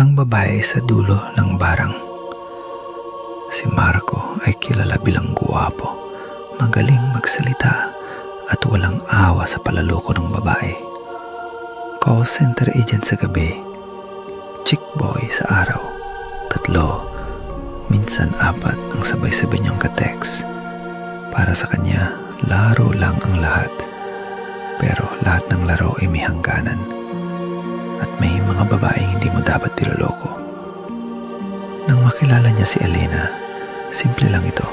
ang babae sa dulo ng barang. Si Marco ay kilala bilang guwapo, magaling magsalita at walang awa sa palaloko ng babae. Call center agent sa gabi, chick boy sa araw, tatlo, minsan apat ang sabay-sabay niyang kateks. Para sa kanya, laro lang ang lahat. Pero lahat ng laro ay may hangganan at may mga babaeng hindi mo dapat tiloloko. Nang makilala niya si Elena, simple lang ito.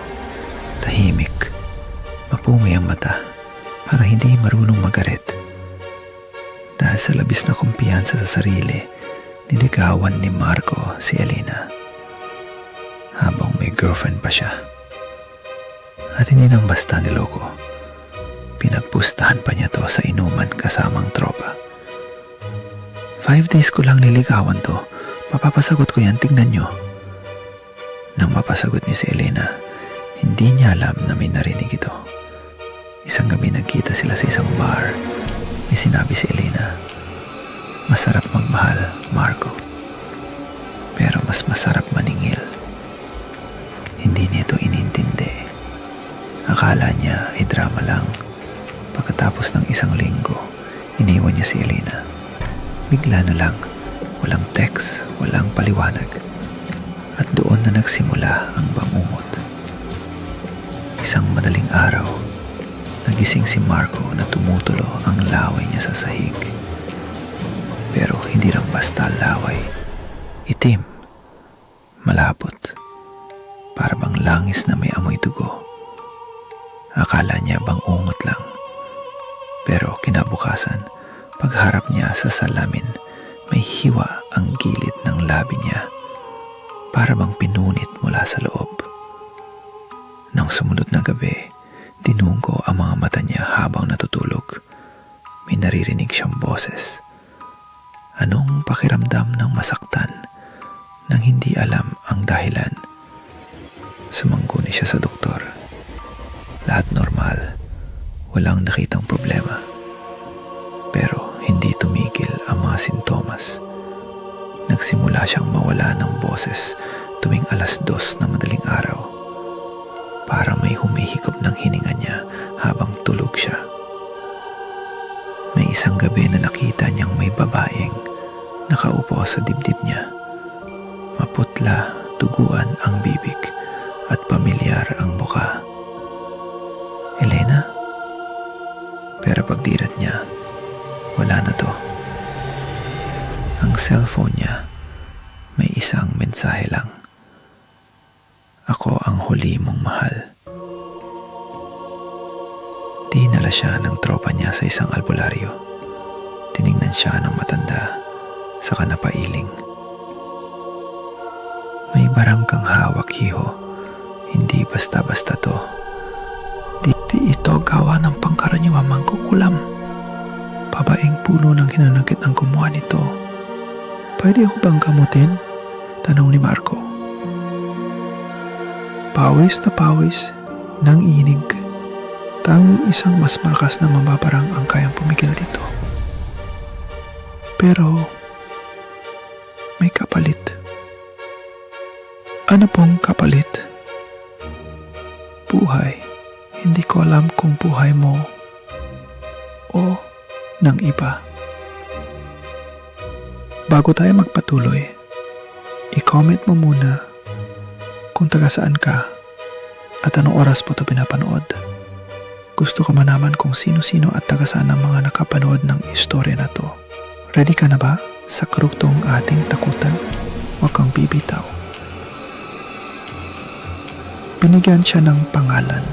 Tahimik, mapungay ang mata, para hindi marunong magarit. Dahil sa labis na kumpiyansa sa sarili, niligawan ni Marco si Elena. Habang may girlfriend pa siya. At hindi nang basta niloko. Pinagpustahan pa niya to sa inuman kasamang tropa. Five days ko lang niligawan to. Papapasagot ko yan, tignan nyo. Nang mapasagot ni si Elena, hindi niya alam na may narinig ito. Isang gabi nagkita sila sa isang bar. May sinabi si Elena, Masarap magmahal, Marco. Pero mas masarap maningil. Hindi niya ito inintindi. Akala niya ay drama lang. Pagkatapos ng isang linggo, iniwan niya si Elena. Bigla na lang, walang text, walang paliwanag. At doon na nagsimula ang bangungot. Isang madaling araw, nagising si Marco na tumutulo ang laway niya sa sahig. Pero hindi lang basta laway. Itim, malapot, para bang langis na may amoy dugo. Akala niya bang ungot lang. Pero kinabukasan, pagharap niya sa salamin, may hiwa ang gilid ng labi niya. Para bang pinunit mula sa loob. Nang sumunod na gabi, dinunggo ang mga mata niya habang natutulog. May naririnig siyang boses. Anong pakiramdam ng masaktan nang hindi alam ang dahilan? Sumangguni siya sa doktor. Lahat normal. Walang nakitang problema. Hindi tumigil ang mga sintomas. Nagsimula siyang mawala ng boses tuwing alas dos na madaling araw. Para may humihikop ng hininga niya habang tulog siya. May isang gabi na nakita niyang may babaeng nakaupo sa dibdib niya. Maputla, tuguan ang bibig at pamilyar ang muka. Elena? Pero pagdirat niya, wala na to. Ang cellphone niya, may isang mensahe lang. Ako ang huli mong mahal. Dinala siya ng tropa niya sa isang albularyo. Tiningnan siya ng matanda, saka napailing. May barangkang hawak hiho, hindi basta-basta to. Di, di ito gawa ng pangkaraniwang mangkukulam. Babaeng puno ng hinanakit ang kumuha nito. Pwede ako bang gamutin? Tanong ni Marco. Pawis na pawis ng inig. Tanging isang mas malakas na mababarang ang kayang pumigil dito. Pero may kapalit. Ano pong kapalit? Buhay. Hindi ko alam kung buhay mo o ng iba. Bago tayo magpatuloy, i-comment mo muna kung taga saan ka at anong oras po ito pinapanood. Gusto ko manaman kung sino-sino at taga saan ang mga nakapanood ng istorya na to. Ready ka na ba sa karuktong ating takutan? Huwag kang bibitaw. Binigyan siya ng pangalan.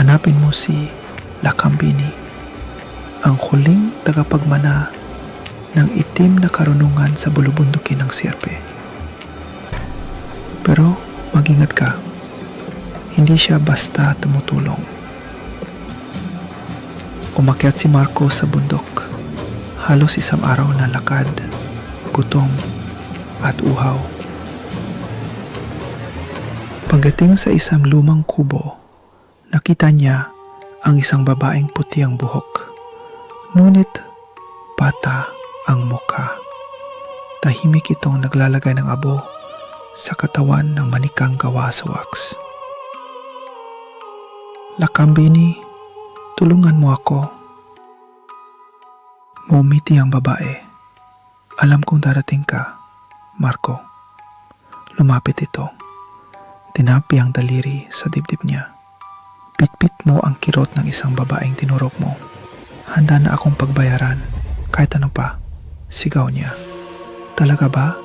Hanapin mo si Lakambini, ang huling tagapagmana ng itim na karunungan sa bulubundukin ng sirpe. Pero mag-ingat ka, hindi siya basta tumutulong. Umakyat si Marco sa bundok. Halos isang araw na lakad, gutom at uhaw. Pagdating sa isang lumang kubo, nakita niya ang isang babaeng puti ang buhok. Ngunit bata ang muka. Tahimik itong naglalagay ng abo sa katawan ng manikang gawa sa wax. Lakambini, tulungan mo ako. Mumiti ang babae. Alam kong darating ka, Marco. Lumapit ito. Tinapi ang daliri sa dibdib niya. Pitpit mo ang kirot ng isang babaeng tinurok mo. Handa na akong pagbayaran kahit ano pa. Sigaw niya. Talaga ba?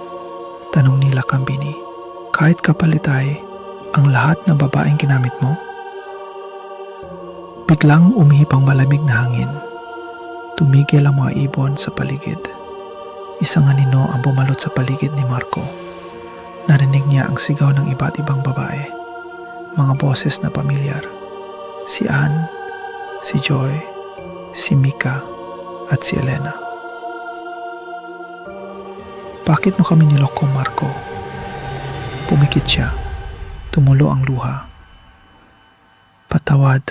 Tanong nila Kambini. Kahit kapalit ay ang lahat ng babaeng ginamit mo? Biglang umihip ang malamig na hangin. Tumigil ang mga ibon sa paligid. Isang anino ang bumalot sa paligid ni Marco. Narinig niya ang sigaw ng iba't ibang babae. Mga boses na pamilyar. Si Anne, si Joy, si Mika, at si Elena. Bakit mo kami niloko, Marco? Pumikit siya. Tumulo ang luha. Patawad.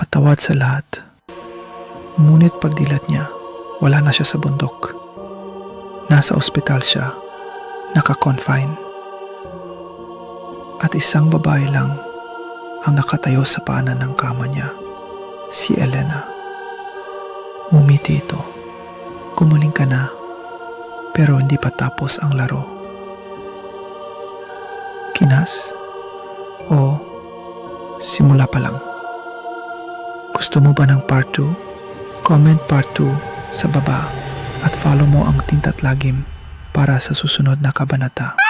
Patawad sa lahat. Ngunit pagdilat niya, wala na siya sa bundok. Nasa ospital siya, naka-confine. At isang babae lang ang nakatayo sa paanan ng kama niya, si Elena. Umiti ito. Kumuling ka na, pero hindi pa tapos ang laro. Kinas? O simula pa lang? Gusto mo ba ng part 2? Comment part 2 sa baba at follow mo ang Tintat Lagim para sa susunod na kabanata.